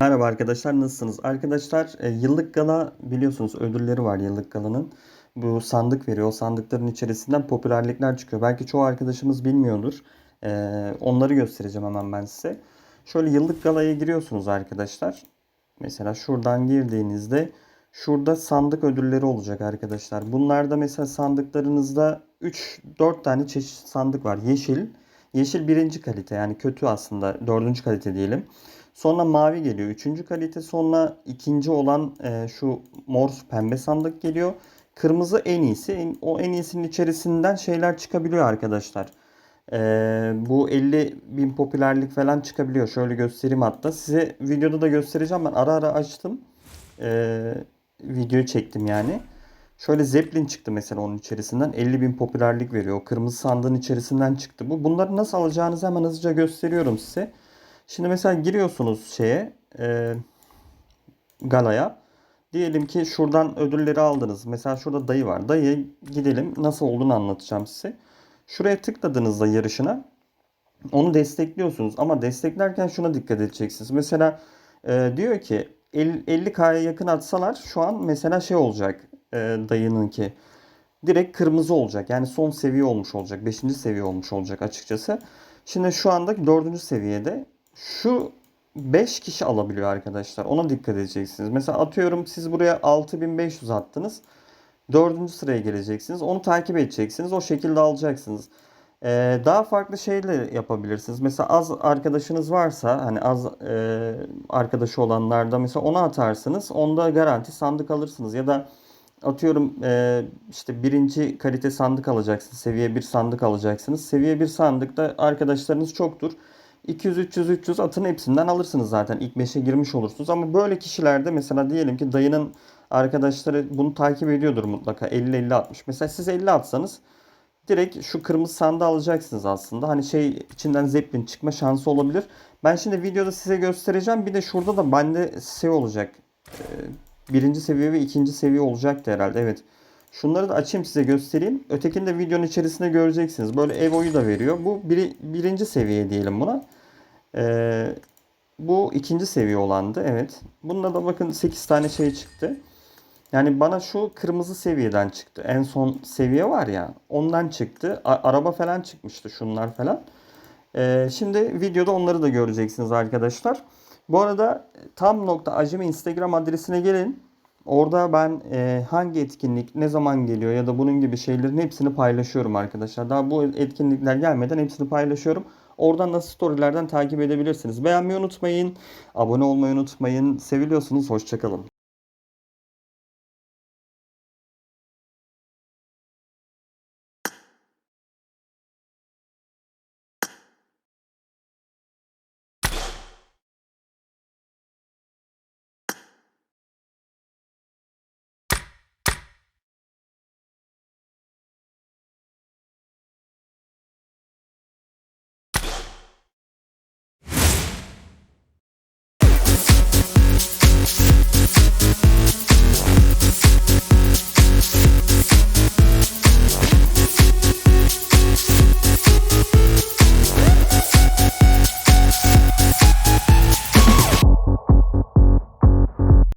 Merhaba arkadaşlar nasılsınız? Arkadaşlar e, yıllık gala biliyorsunuz ödülleri var yıllık galanın. Bu sandık veriyor. O sandıkların içerisinden popülerlikler çıkıyor. Belki çoğu arkadaşımız bilmiyordur. E, onları göstereceğim hemen ben size. Şöyle yıllık galaya giriyorsunuz arkadaşlar. Mesela şuradan girdiğinizde şurada sandık ödülleri olacak arkadaşlar. Bunlarda mesela sandıklarınızda 3-4 tane çeşit sandık var. Yeşil, yeşil birinci kalite yani kötü aslında dördüncü kalite diyelim. Sonra mavi geliyor. Üçüncü kalite. Sonra ikinci olan e, şu mor pembe sandık geliyor. Kırmızı en iyisi. En- o en iyisinin içerisinden şeyler çıkabiliyor arkadaşlar. E, bu 50 bin popülerlik falan çıkabiliyor. Şöyle göstereyim hatta. Size videoda da göstereceğim. Ben ara ara açtım. E, videoyu çektim yani. Şöyle Zeppelin çıktı mesela onun içerisinden. 50 bin popülerlik veriyor. O kırmızı sandığın içerisinden çıktı bu. Bunları nasıl alacağınızı hemen hızlıca gösteriyorum size. Şimdi mesela giriyorsunuz şeye e, galaya. Diyelim ki şuradan ödülleri aldınız. Mesela şurada dayı var. Dayıya gidelim. Nasıl olduğunu anlatacağım size. Şuraya tıkladığınızda yarışına onu destekliyorsunuz. Ama desteklerken şuna dikkat edeceksiniz. Mesela e, diyor ki 50 50K'ya yakın atsalar şu an mesela şey olacak e, dayınınki. Direkt kırmızı olacak. Yani son seviye olmuş olacak. 5. seviye olmuş olacak açıkçası. Şimdi şu anda 4. seviyede. Şu 5 kişi alabiliyor arkadaşlar. Ona dikkat edeceksiniz. Mesela atıyorum siz buraya 6500 attınız. Dördüncü sıraya geleceksiniz. Onu takip edeceksiniz. O şekilde alacaksınız. Ee, daha farklı şeyle yapabilirsiniz. Mesela az arkadaşınız varsa hani az e, arkadaşı olanlarda mesela onu atarsınız. Onda garanti sandık alırsınız. Ya da atıyorum e, işte birinci kalite sandık alacaksınız. Seviye 1 sandık alacaksınız. Seviye 1 sandıkta arkadaşlarınız çoktur. 200, 300, 300 atın hepsinden alırsınız zaten. İlk 5'e girmiş olursunuz. Ama böyle kişilerde mesela diyelim ki dayının arkadaşları bunu takip ediyordur mutlaka. 50, 50, 60. Mesela siz 50 atsanız direkt şu kırmızı sandığı alacaksınız aslında. Hani şey içinden Zeppelin çıkma şansı olabilir. Ben şimdi videoda size göstereceğim. Bir de şurada da bende şey olacak. Ee, birinci seviye ve ikinci seviye olacaktı herhalde. Evet. Şunları da açayım size göstereyim. Ötekini de videonun içerisinde göreceksiniz. Böyle Evo'yu da veriyor. Bu biri, birinci seviye diyelim buna. Ee, bu ikinci seviye olandı. Evet. Bunda da bakın 8 tane şey çıktı. Yani bana şu kırmızı seviyeden çıktı. En son seviye var ya ondan çıktı. A- araba falan çıkmıştı şunlar falan. Ee, şimdi videoda onları da göreceksiniz arkadaşlar. Bu arada tam nokta acemi Instagram adresine gelin. Orada ben e, hangi etkinlik ne zaman geliyor ya da bunun gibi şeylerin hepsini paylaşıyorum arkadaşlar. Daha bu etkinlikler gelmeden hepsini paylaşıyorum. Oradan da storylerden takip edebilirsiniz. Beğenmeyi unutmayın. Abone olmayı unutmayın. Seviliyorsunuz. Hoşçakalın.